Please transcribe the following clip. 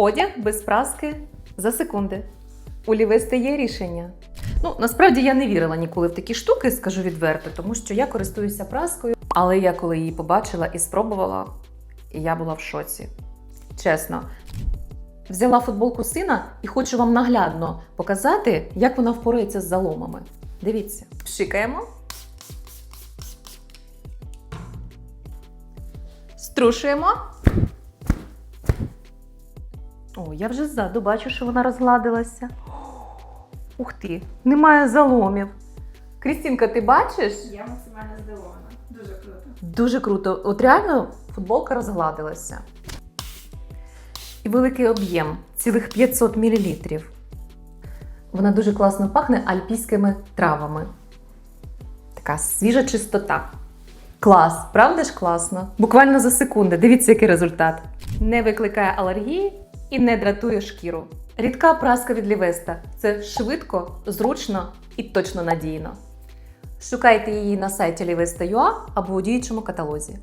Одяг без праски за секунди. У Лівести є рішення. Ну, насправді я не вірила ніколи в такі штуки, скажу відверто, тому що я користуюся праскою. Але я коли її побачила і спробувала, я була в шоці. Чесно. Взяла футболку сина і хочу вам наглядно показати, як вона впорається з заломами. Дивіться, пшикаємо. Струшуємо. О, я вже ззаду бачу, що вона розгладилася. Ух ти, немає заломів. Крістінка, ти бачиш? Я максимально здивована. Дуже круто. Дуже круто. От реально футболка розгладилася. І великий об'єм цілих 500 мл. Вона дуже класно пахне альпійськими травами. Така свіжа чистота. Клас, правда ж класно? Буквально за секунди. Дивіться, який результат. Не викликає алергії і не дратує шкіру. Рідка праска від Лівеста. Це швидко, зручно і точно надійно. Шукайте її на сайті Livesta.ua або у діючому каталозі.